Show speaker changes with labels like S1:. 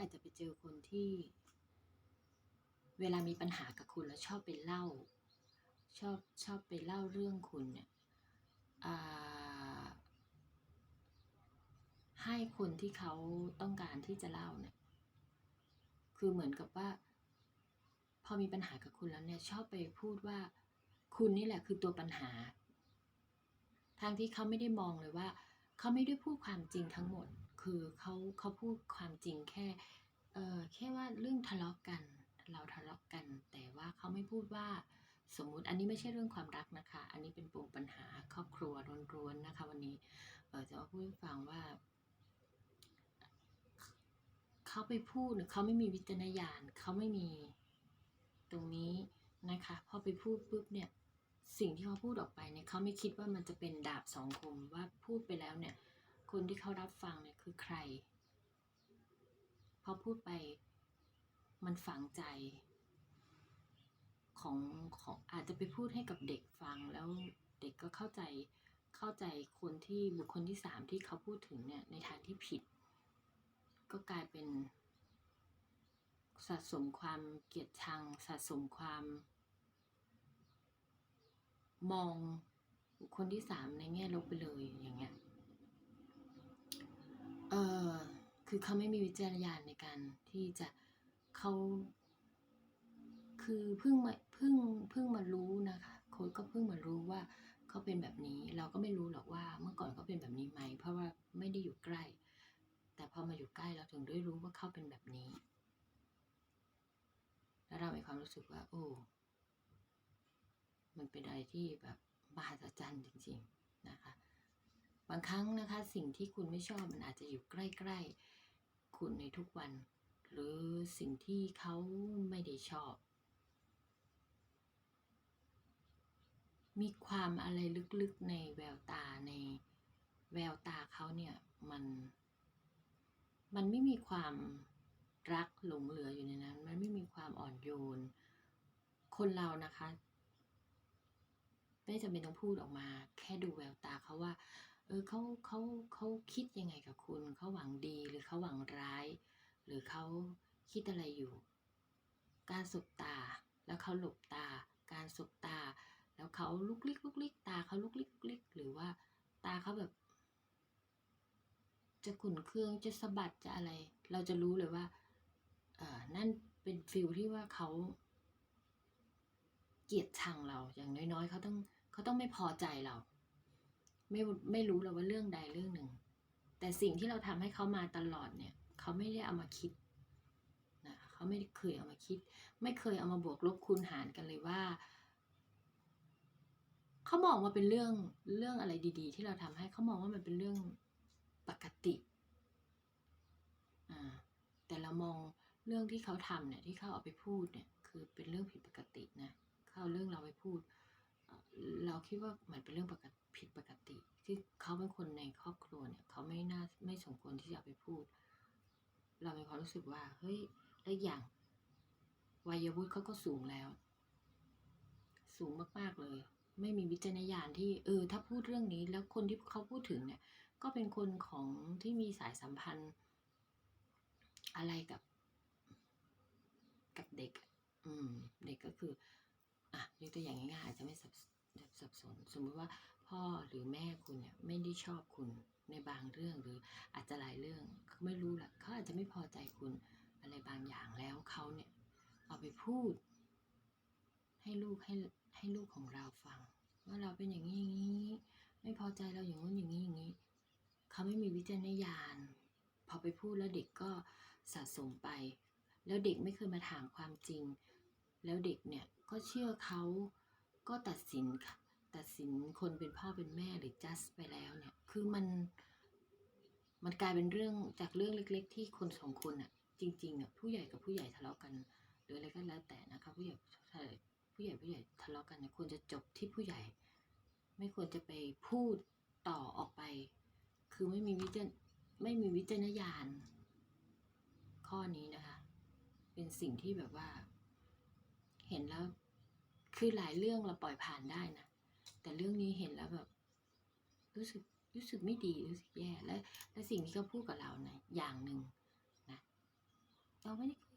S1: อาจจะไปเจอคนที่ เวลามีปัญหากับคุณแล้วชอบไปเล่า ชอบชอบไปเล่าเรื่องคุณเนี่ยให้คนที่เขาต้องการที่จะเล่าเนี่ย คือเหมือนกับว่า พอมีปัญหากับคุณแล้วเนี่ย ชอบไปพูดว่า คุณนี่แหละคือตัวปัญหาทางที่เขาไม่ได้มองเลยว่า เขาไม่ได้พูดความจริงทั้งหมด คือเขาเขาพูดความจริงแค่เออแค่ว่าเรื่องทะเลาะกัน เราทะเลาะกัน แต่ว่าเขาไม่พูดว่าสมมุติอันนี้ไม่ใช่เรื่องความรักนะคะ อันนี้เป็นปมปัญหาครอบครัวร้วนๆนะคะ วันนี้เออจะมาพูดให้ฟังว่าเขาไปพูดเขาไม่มีวิจารณญาณเขาไม่มีตรงนี้นะคะ พอไปพูดปุ๊บเนี่ย สิ่งที่เขาพูดออกไปเนี่ยเขาไม่คิดว่ามันจะเป็นดาบสองคมว่าพูดไปแล้วเนี่ย คนที่เขารับฟังเนี่ยคือใคร พอพูดไปมันฝังใจของของอาจจะไปพูดให้กับเด็กฟังแล้วเด็กก็เข้าใจเข้าใจคนที่บุคคลที่สามที่เขาพูดถึงเนี่ยในทางที่ผิด ก็กลายเป็นสะสมความเกลียดชังสะสมความ มองคคลที่สามในแง่ลบไปเลยอย่างเงี้ย เออคือเขาไม่มีวิจารณญาณในการที่จะเขาคือเพิ่งมาเพิ่งเพิ่งมารู้นะคะโค้ดก็เพิ่งมารู้ว่าเขาเป็นแบบนี้ เราก็ไม่รู้หรอกว่าเมื่อก่อนเขาเป็นแบบนี้ไหม เพราะว่าไม่ได้อยู่ใกล้ แต่พอมาอยู่ใกล้เราถึงได้รู้ว่าเขาเป็นแบบนี้ แล้วเรามีความรู้สึกว่า โอ้ มันเป็นอะไรที่แบบมหัศจรรย์จริงๆนะคะ บางครั้งนะคะสิ่งที่คุณไม่ชอบมันอาจจะอยู่ใกล้ ๆ คุณในทุกวัน หรือสิ่งที่เขาไม่ได้ชอบ มีความอะไรลึกๆในแววตาในแววตาเขาเนี่ยมันมันไม่มีความรักหลงเหลืออยู่ในนั้น มันไม่มีความอ่อนโยน คนเรานะคะ ไม่จำเป็นต้องพูดออกมา แค่ดูแววตาเขาว่า เออเขาเขาเขาคิดยังไงกับคุณ เขาหวังดีหรือเขาหวังร้าย หรือเขาคิดอะไรอยู่ การสบตา แล้วเขาหลบตา การสบตา แล้วเขาลุกลิกลุกลิกตาเขาลุกลิกลิก หรือว่าตาเขาแบบ จะขุนเคืองจะสะบัดจะอะไร เราจะรู้เลยว่าเออนั่นเป็นฟิลที่ว่าเขาเกลียดชังเราอย่างน้อยๆเขาต้อง เขาต้องไม่พอใจเรา ไม่ไม่รู้เราว่าเรื่องใดเรื่องหนึ่ง แต่สิ่งที่เราทำให้เขามาตลอดเนี่ย เขาไม่ได้เอามาคิดนะเขาไม่เคยเอามาคิด ไม่เคยเอามาบวกลบคูณหารกันเลยว่า เขามองว่าเป็นเรื่องเรื่องอะไรดี ๆ ที่เราทำให้เขามองว่ามันเป็นเรื่องปกติอ่าแต่เรามองเรื่องที่เขาทำเนี่ยที่เขาเอาไปพูดเนี่ยคือเป็นเรื่องผิดปกตินะเขาเอาเรื่องเราไปพูด เราคิดว่ามันเป็นเรื่องปกติผิดปกติ ที่เขาเป็นคนในครอบครัวเนี่ย เขาไม่น่าไม่สมควรที่จะไปพูด เรามีความรู้สึกว่า เฮ้ยและอีกอย่างวัยวุฒิเขาก็สูงแล้ว สูงมากๆเลย ไม่มีวิจารณญาณที่เออถ้าพูดเรื่องนี้ แล้วคนที่เขาพูดถึงเนี่ย ก็เป็นคนของที่มีสายสัมพันธ์ อะไรกับ กับเด็ก อืม เด็กก็คือ อะยกตัวอย่างง่ายๆอาจจะไม่สับสับสน สมมติว่าพ่อหรือแม่คุณเนี่ยไม่ได้ชอบคุณในบางเรื่องหรืออาจจะหลายเรื่องเขาไม่รู้แหละเขาอาจจะไม่พอใจคุณอะไรบางอย่างแล้วเขาเนี่ยเอาไปพูด ให้ลูกให้ให้ลูกของเราฟัง ว่าเราเป็นอย่างนี้อย่างนี้ไม่พอใจเราอย่างนู้นอย่างนี้อย่างนี้เขาไม่มีวิจารณญาณพอไปพูดแล้วเด็กก็สะสมไป แล้วเด็กไม่เคยมาถามความจริง แล้วเด็กเนี่ยก็เชื่อเขาก็ตัดสินตัดสินคนเป็นพ่อเป็นแม่หรือจัสไปแล้วเนี่ย คือมัน มันกลายเป็นเรื่องจากเรื่องเล็ก ๆ ที่คนสองคนอะจริงๆอะผู้ใหญ่กับผู้ใหญ่ทะเลาะกันหรืออะไรก็แล้วแต่นะคะผู้ใหญ่ผู้ใหญ่ผู้ใหญ่ทะเลาะกันเนี่ยควรจะจบที่ผู้ใหญ่ ไม่ควรจะไปพูดต่อออกไป คือไม่มีวิจารไม่มีวิจารณญาณข้อนี้นะคะ เป็นสิ่งที่แบบว่า เห็นแล้ว คือหลายเรื่องเราปล่อยผ่านได้นะ แต่เรื่องนี้เห็นแล้วแบบ รู้สึกรู้สึกไม่ดีรู้สึกแย่และและสิ่งที่เขาพูดกับเรานะอย่างหนึ่งนะเราไม่ได้คุย